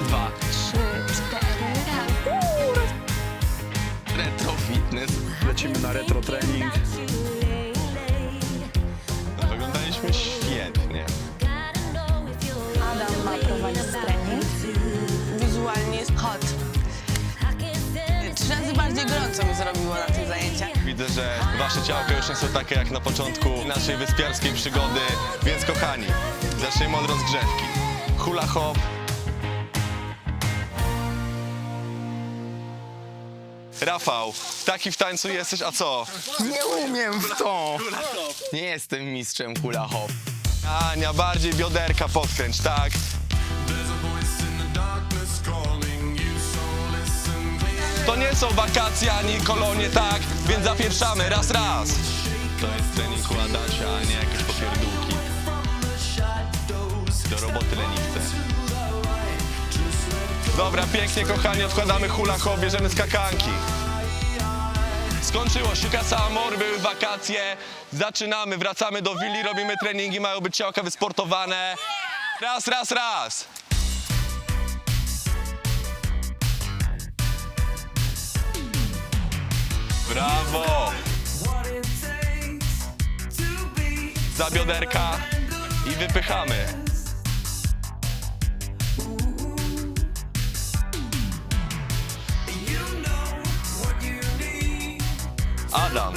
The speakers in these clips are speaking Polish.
dwa. Trzy, cztery, raz. Retro fitness. Lecimy na retro trening. Wyglądaliśmy świetnie. Adam ma prowadzić trening. Wizualnie jest hot. Trzy razy bardziej gorąco mi zrobiło na tych zajęciach. Widzę, że wasze ciałka już nie są takie jak na początku naszej wyspiarskiej przygody, więc kochani, zaczniemy od rozgrzewki. Hula hop. Rafał, taki w tańcu jesteś, a co? Nie umiem w to. Nie jestem mistrzem hula hop. Ania, bardziej bioderka podkręć, tak? To nie są wakacje ani kolonie, tak? Więc zapieprzamy, raz, raz. To jest trening Adasia, a nie jakieś. Dobra, pięknie kochani, odkładamy hula bierzemy skakanki. Skończyło się kasa amor, były wakacje. Zaczynamy, wracamy do willi, robimy treningi, mają być ciałka wysportowane. Raz, raz, raz. Brawo! Za bioderka i wypychamy. Adam,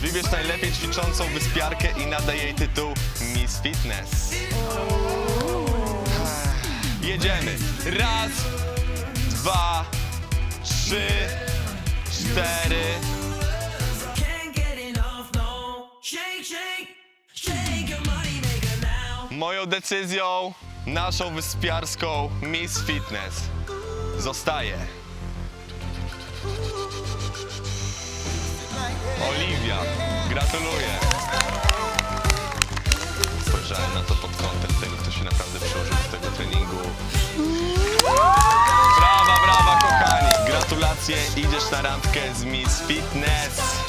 wybierz najlepiej ćwiczącą wyspiarkę i nadaj jej tytuł Miss Fitness. Jedziemy. Raz, dwa, trzy, cztery. Moją decyzją, naszą wyspiarską Miss Fitness zostaje Oliwia. Gratuluję. Spojrzałem na to pod kątem tego, kto się naprawdę przyłożył do tego treningu. Brawa, brawa, kochani. Gratulacje, idziesz na randkę z Miss Fitness.